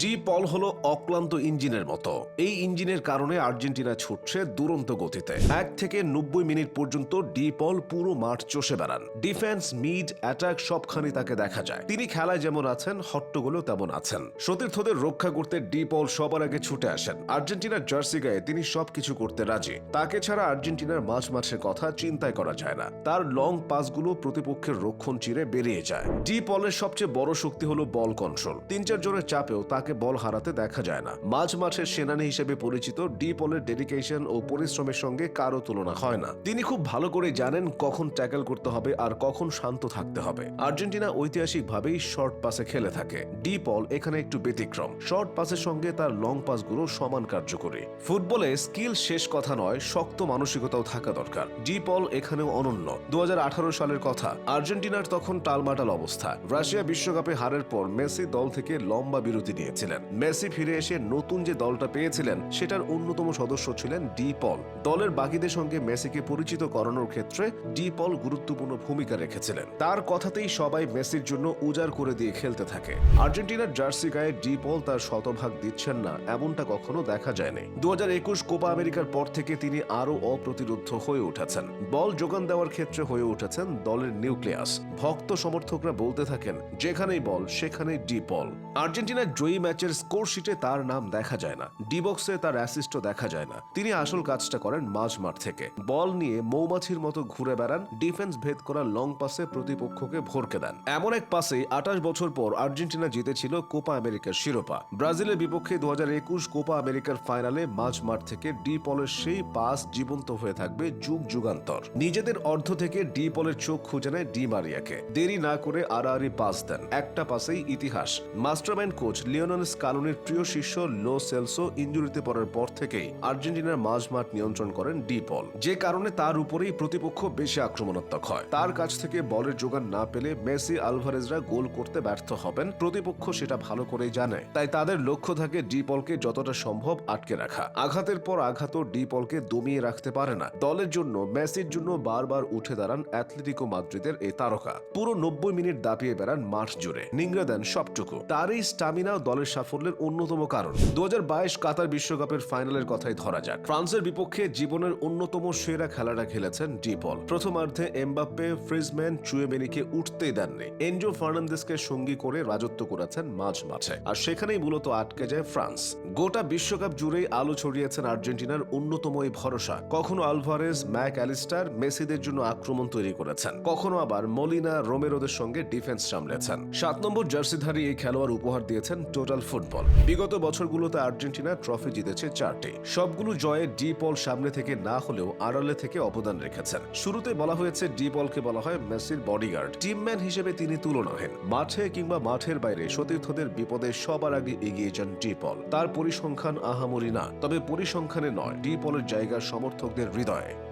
D পল হলো অক্লান্ত ইঞ্জিনের মতো। এই ইঞ্জিনের কারণে আর্জেন্টিনা ছুটছে দুরন্ত গতিতে। এক থেকে নব্বই মিনিট পর্যন্ত ডি পল পুরো মাঠ চষে বেড়ান। ডিফেন্স মিড অ্যাটাক সবখানি তাকে দেখা যায়। তিনি খেলায় যেমন আছেন, হট্টগোলেও তেমন আছেন। সতীর্থদের রক্ষা করতে ডি পল সবার আগে ছুটে আসেন। আর্জেন্টিনার জার্সি গায়ে তিনি সবকিছু করতে রাজি। তাকে ছাড়া আর্জেন্টিনার মাঝ মাঠের কথা চিন্তাই করা যায় না। তার লং পাসগুলো প্রতিপক্ষের রক্ষণ চিরে বেরিয়ে যায়। ডি পলের সবচেয়ে বড় শক্তি হলো বল কন্ট্রোল তিন চার জনের চাপেও তাকে বল হারাতে দেখা যায় না। মাঝ মাঠের সেনানি হিসেবে পরিচিত ডি পলের ডেডিকেশন ও পরিশ্রমের সঙ্গে কারও তুলনা হয় না। তিনি খুব ভালো করে জানেন কখন ট্যাকল করতে হবে আর কখন শান্ত থাকতে হবে। আর্জেন্টিনা ঐতিহাসিকভাবেই শর্ট পাসে খেলে থাকে। ডি পল এখানে একটু ব্যতিক্রম। শর্ট পাসের সঙ্গে তার লং পাসগুলো সমান কার্যকরী। ফুটবলে স্কিল শেষ কথা নয়, শক্ত মানসিকতাও থাকা দরকার। ডি পল এখানেও অনন্য। দু হাজার আঠারো সালের কথা। আর্জেন্টিনার তখন টালমাটাল অবস্থা। রাশিয়া বিশ্বকাপে হারের পর মেসি দল থেকে লম্বা বিরতি নিয়েছিলেন মেসি ফিরে এসে নতুন যে দলটা পেয়েছিলেন, সেটার অন্যতম সদস্য ছিলেন ডি পল। দলের বাকিদের সঙ্গে মেসিকে পরিচিত করানোর ক্ষেত্রে ডি পল গুরুত্বপূর্ণ ভূমিকা রেখেছিলেন। তার কথাতেই সবাই মেসির জন্য উজাড় করে দিয়ে খেলতে থাকে। আর্জেন্টিনার জার্সি গায়ে ডি পল তার শতভাগ দিচ্ছেন না, এমনটা কখনো দেখা যায়নি। দু হাজার একুশ কোপা আমেরিকার পর থেকে তিনি আরও অপ্রতিরোধ হয়ে উঠেছেন। বল যোগান দেওয়ার ক্ষেত্রে হয়ে উঠেছেন দলের নিউক্লিয়াস। ভক্ত সমর্থকরা বলতে থাকেন, যেখানেই বল, সেখানেই ডি পল। আর্জেন্টিনার জয়ী ম্যাচের স্কোর শিটে তার নাম দেখা যায় না। ডি বক্সে তার অ্যাসিস্টও দেখা যায় না। তিনি আসল কাজটা করেন মাঝ মাঠ থেকে। বল নিয়ে মৌমাছির মতো ঘুরে বেড়ান ডিফেন্স ভেদ করা লং পাসে প্রতিপক্ষকে ভরকে দেন। এমন এক পাসে আঠাশ বছর পর আর্জেন্টিনা জিতেছিল কোপা আমেরিকার শিরোপা। ব্রাজিলের বিপক্ষে দু কোপা আমেরিকার ফাইনালে মাঝ মাঠ থেকে ডি পলের সেই পাস জীবন্ত হয়ে থাকবে যুগ যুগান্তর। নিজেদের অর্ধ থেকে ডি পলের চোখ খুঁজে নেয় ডি মারিয়াকে। দেরি না করে আড়াআড়ি পাস দেন। একটা পাসেই ইতিহাস। মাস্টারমাইন্ড কোচ লিওনাল স্কালুনির প্রিয় শিষ্য লো সেলসো ইঞ্জুরিতে পড়ার পর থেকেই আর্জেন্টিনার মাঝ মাঠ নিয়ন্ত্রণ করেন ডি পল। যে কারণে তার উপরেই প্রতিপক্ষ বেশি আক্রমণাত্মক হয়। তার কাছ থেকে বলের যোগান না পেলে মেসি আলভারেজরা গোল করতে ব্যর্থ হবেন। প্রতিপক্ষ সেটা ভালো করেই জানে। তাই তাদের লক্ষ্য থাকে ডি পলকে যতটা সম্ভব আটকে রাখা। আঘাতের পর আঘাতও ডি পলকে দমিয়ে রাখতে পারে না। দলের জন্য, মেসির জন্য বারবার উঠে দাঁড়ান অ্যাথলেটিকো মাদ্রিদের এই তারকা। পুরো নব্বই মিনিট দাপিয়ে বেড়ান মাঠ জুড়ে। নিংড়ে দেন সবটুকু। তার এই স্টামিনাও দলের সাফল্যের অন্যতম কারণ। দু হাজার বাইশ কাতার বিশ্বকাপের ফাইনালের কথাই ধরা যাক। ফ্রান্সের বিপক্ষে জীবনের অন্যতম সেরা খেলাটা খেলেছেন ডিপল প্রথমার্ধে এমবাপ্পে, ফ্রিজম্যান চুয়েমেনিকে উঠতেই দেননি। এনজো ফার্নান্দেসকে সঙ্গী করে রাজত্ব করেছেন মাঝ মাঠে আর সেখানেই মূলত আটকে যায় ফ্রান্স। গোটা বিশ্বকাপ জুড়েই আলো ছড়িয়েছেন আর্জেন্টিনার অন্যতম এই ভরসা। কখনো আলভারেজ, ম্যাক অ্যালিস্টার মেসিদের জন্য আক্রমণ তৈরি করেছেন। কখনো আবার মলিনা রোমেরোদের সঙ্গে ডিফেন্স সামলেছেন। সাত নম্বর জার্সিধারী এই খেলোয়াড় উপহার দিয়েছেন টোটাল ফুটবল। বিগত বছরগুলোতে আর্জেন্টিনা ট্রফি জিতেছে চারটি। সবগুলো জয়ে ডি পল সামনে থেকে না হলেও আড়ালে থেকে অবদান রেখেছেন। শুরুতে বলা হয়েছে ডি পলকে বলা হয় মেসির বডিগার্ড। টিমম্যান হিসেবে তিনি তুলনাহীন। মাঠে কিংবা মাঠের বাইরে সতীর্থদের বিপদে সবার আগে এগিয়ে যান ডি পল। তার পরিসংখ্যান আহামরি না, তবে পরিসংখ্যানে নয়। ডি পলের জায়গা সমর্থকদের হৃদয়ে।